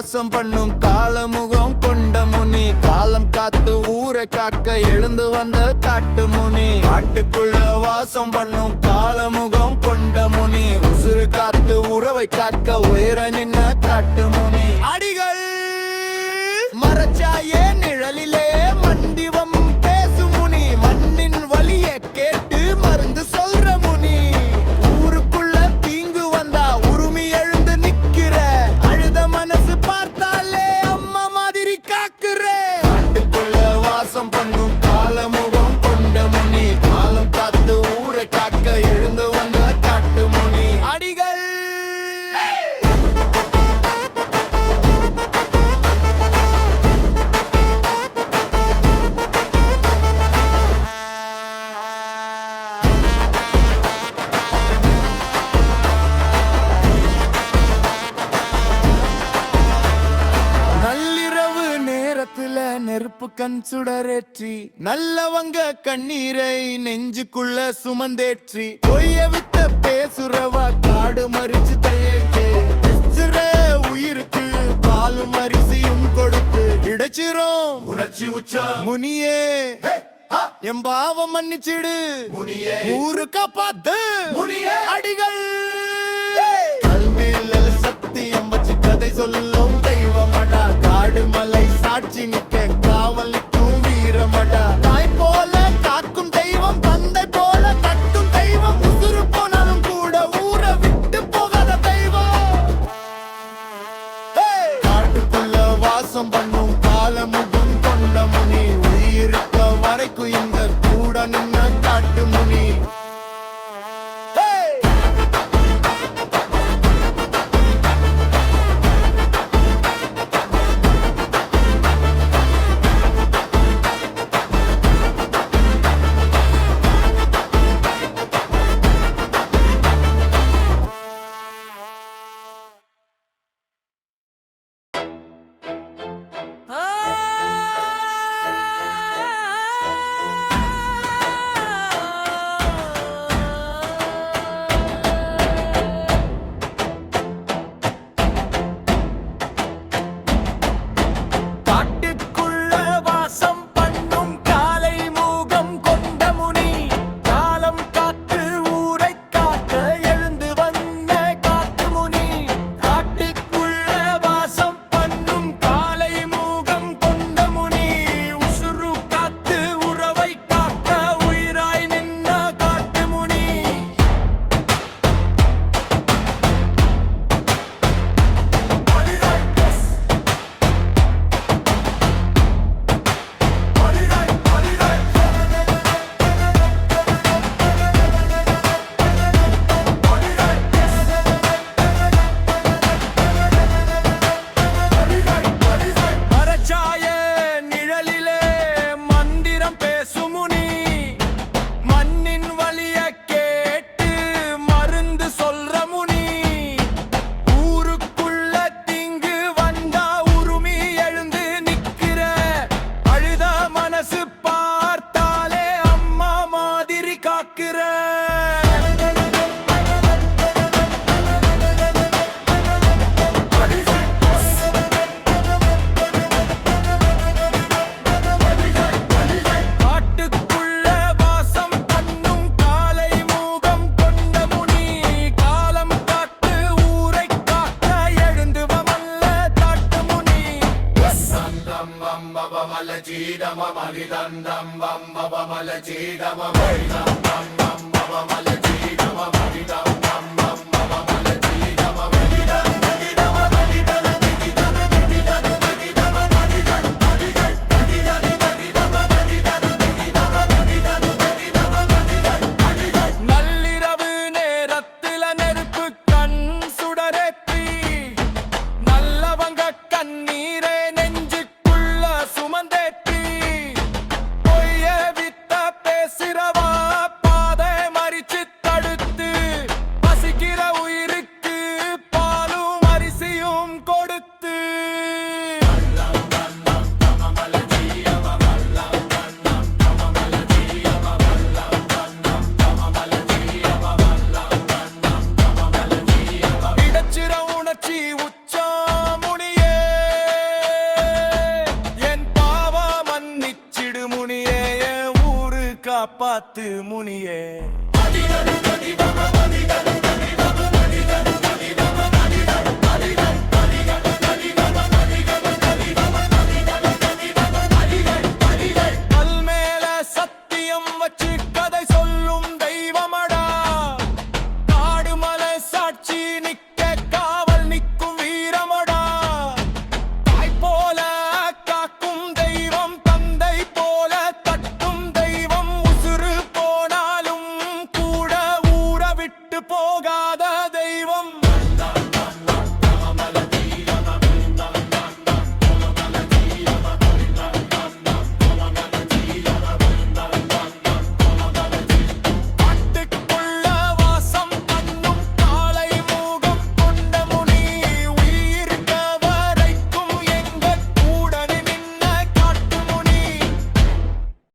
வாசம் பண்ணும் காலமுகம் கொண்ட முனி. காலம் காத்து ஊரை காக்க எழுந்து வந்த காட்டு முனி. காட்டுக்குள்ள வாசம் பண்ணும் காலமுகம் கொண்ட முனி. உசுறு காத்து உறவை காக்க உயர நின்ன காட்டு முனி. அடிகள் மறைச்சாயே நிழ கண் சுடரேற்றி நல்லவங்க கண்ணீரை நெஞ்சுக்குள்ள சுமந்தேற்றி பொய்ய வித்த பேசுறவா காடு மறிச்சு தயக்கே உயிருக்கு பாலும் அரிசியும் கொடுத்து இடைச்சிரும் உணர்ச்சி உச்சா? முனியே என் பாவம் மன்னிச்சிடு. ஊருக்கா பார்த்து அடிகள். சத்தியம் வச்சு கதை சொல்லும் தெய்வமடா காடு மலை சாட்சி son மகிதந்தம் வம் பவமலச்சீதம மகிதம் வம் வம் பவமலச்சீதம மகிதம் வம் வம் பவமலச்சீதம மகிதம் கண்ணீரே காப்பாத்து முனியே.